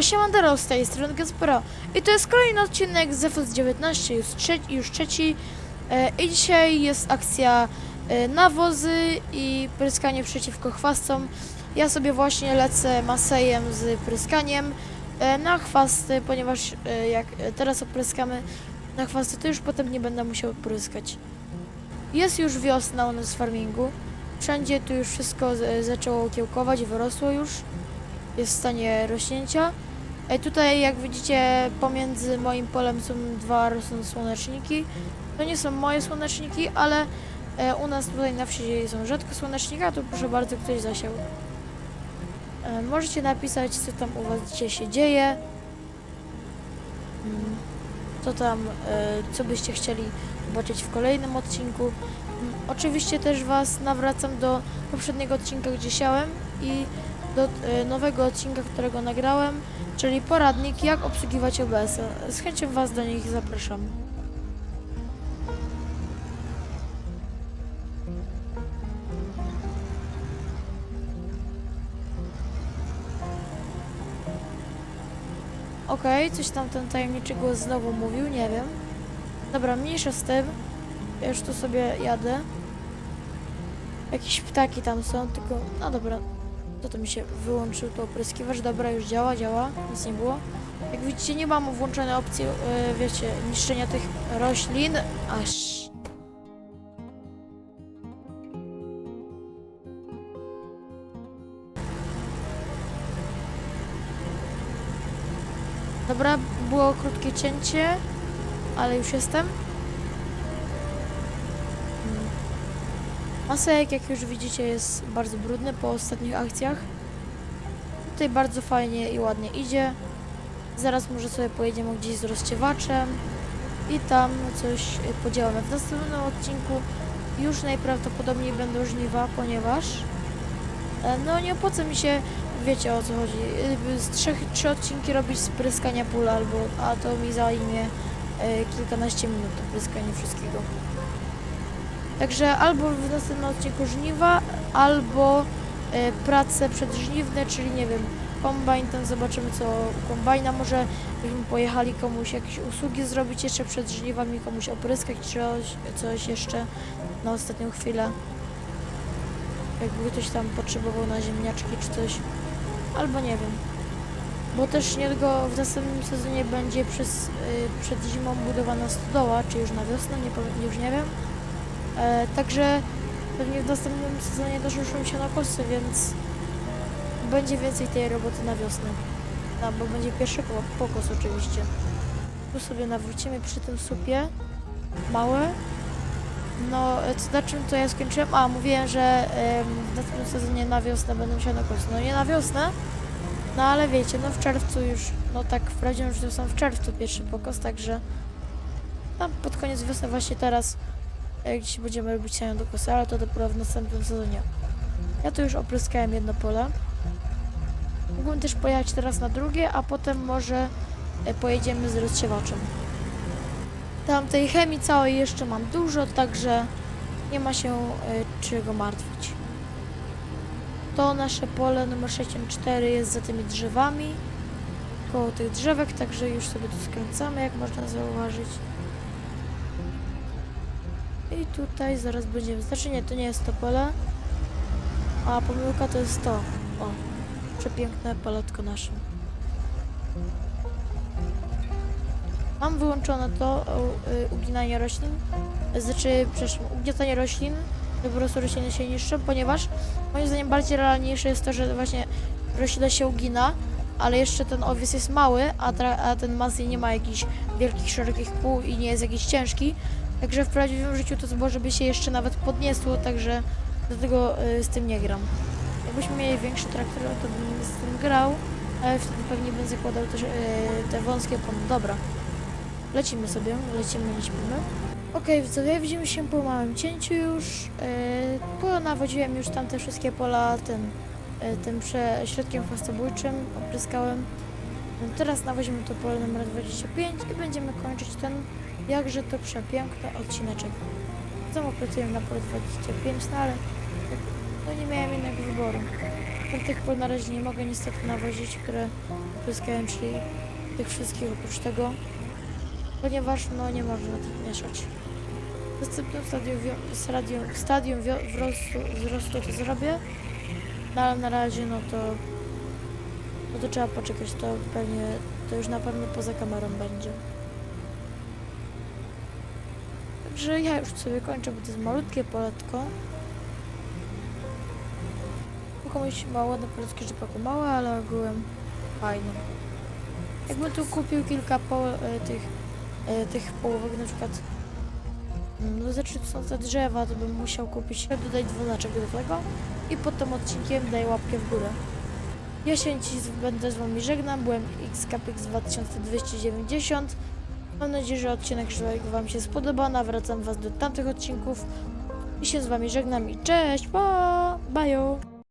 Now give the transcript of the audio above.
No, siemandero z tej strony Gasparo. I to jest kolejny odcinek z FS19, już, trzeci, już trzeci. E, I dzisiaj jest akcja e, nawozy i pryskanie przeciwko chwastom. Ja sobie właśnie lecę masejem z pryskaniem e, na chwasty, ponieważ e, jak teraz opryskamy na chwasty, to już potem nie będę musiał pryskać. Jest już wiosna u nas w farmingu. Wszędzie tu już wszystko zaczęło kiełkować, wyrosło już jest w stanie rośnięcia. E, Tutaj jak widzicie pomiędzy moim polem są dwa rosną słoneczniki. To nie są moje słoneczniki, ale e, u nas tutaj na wsi są rzadko słoneczniki, a tu proszę bardzo ktoś zasiał. E, Możecie napisać co tam u was dzisiaj się dzieje. Mm, Co tam, co byście chcieli zobaczyć w kolejnym odcinku. Mm, Oczywiście też was nawracam do poprzedniego odcinka, gdzie siałem i do e, nowego odcinka, którego nagrałem, czyli poradnik jak obsługiwać OBS. -a. Z chęcią Was do nich zapraszam. Okej, coś tam ten tajemniczy głos znowu mówił, nie wiem. Dobra, mniejsza z tym. Ja już tu sobie jadę. Jakieś ptaki tam są, tylko... No dobra, to to mi się wyłączył to opryskiwacz. Dobra, już działa, działa. Nic nie było. Jak widzicie, nie mam włączonej opcji, e, wiecie, niszczenia tych roślin. Aż. Dobra, było krótkie cięcie, ale już jestem. Masek, jak już widzicie, jest bardzo brudny po ostatnich akcjach. Tutaj bardzo fajnie i ładnie idzie. Zaraz może sobie pojedziemy gdzieś z rozciewaczem i tam coś podziałamy. W następnym odcinku już najprawdopodobniej będą żniwa, ponieważ e, no nie opłaca mi się, wiecie o co chodzi, y, z trzech, trzy odcinki robić z pryskania pól albo, a to mi zajmie e, kilkanaście minut to pryskanie wszystkiego. Także albo w następnym odcinku żniwa, albo e, prace przedżniwne, czyli nie wiem, kombajn, tam zobaczymy co u kombajna, może byśmy pojechali komuś jakieś usługi zrobić jeszcze przed żniwami, komuś opryskać coś, coś jeszcze na ostatnią chwilę. Jakby ktoś tam potrzebował na ziemniaczki czy coś, albo nie wiem. Bo też niedługo w następnym sezonie będzie przez, y, przed zimą budowana stodoła, czy już na wiosnę, nie, już nie wiem. E, także pewnie w następnym sezonie ruszą się na kosy, więc będzie więcej tej roboty na wiosnę. No, bo będzie pierwszy ko- pokos oczywiście. Tu sobie nawrócimy przy tym supie. Małe. No, e, co na czym to ja skończyłem? A, mówiłem, że em, w następnym sezonie na wiosnę będą się na kosy. No nie na wiosnę, no ale wiecie, no w czerwcu już, no tak w prawdziwym życiu są w czerwcu pierwszy pokos, także tam pod koniec wiosny właśnie teraz e, gdzieś będziemy robić sianią do kosy, ale to dopiero w następnym sezonie. Ja tu już opryskałem jedno pole. Mógłbym też pojechać teraz na drugie, a potem może e, pojedziemy z rozsiewaczem. Tam tej chemii całej jeszcze mam dużo, także nie ma się e, czego martwić. To nasze pole numer 64 jest za tymi drzewami, koło tych drzewek, także już sobie tu skręcamy, jak można zauważyć. I tutaj zaraz będziemy, znaczy nie, to nie jest to pole, a pomyłka to jest to. O, przepiękne poletko nasze. Mam wyłączone to y, uginanie roślin, znaczy, przepraszam, ugniatanie roślin, po prostu rośliny się niszczą, ponieważ moim zdaniem bardziej realniejsze jest to, że właśnie roślina się ugina, ale jeszcze ten owiec jest mały, a, a ten mazji nie ma jakichś wielkich, szerokich kół i nie jest jakiś ciężki, także w prawdziwym życiu to zboże by się jeszcze nawet podniosło, także dlatego y, z tym nie gram. Jakbyśmy mieli większy traktor, to bym z tym grał, ale wtedy pewnie bym zakładał też y, te wąskie opony. Dobra, lecimy sobie, lecimy, lecimy. Okej, widzowie, widzimy się po małym cięciu już. Yy, ponawodziłem już tamte wszystkie pola tym, yy, tym środkiem chwastobójczym, opryskałem. No, teraz nawozimy to pole numer 25 i będziemy kończyć ten jakże to przepiękny odcineczek. Znowu pracuję na pole 25, no ale no nie miałem innego wyboru. Tych pól na razie nie mogę niestety nawozić, które pryskałem, czyli tych wszystkich oprócz tego, ponieważ no nie można tych mieszać. W następnym stadium, stadium, stadium wzrostu, wzrostu to zrobię, no ale na razie no to no to trzeba poczekać, to pewnie, to już na pewno poza kamerą będzie. Także ja już sobie kończę, bo to jest malutkie poletko. Tu komuś ma ładne poletki rzepaku małe, ale ogółem fajne. Jakbym tu kupił kilka po, e, tych, e, tych połówek, na przykład mm, no znaczy są te drzewa, to bym musiał kupić, dodać dzwoneczek do tego i pod tym odcinkiem daj łapkę w górę. Ja się dziś będę z wami żegnam, byłem XKPX 2290. Mam nadzieję, że odcinek wam się spodoba, nawracam was do tamtych odcinków i się z wami żegnam i cześć, pa, bajo!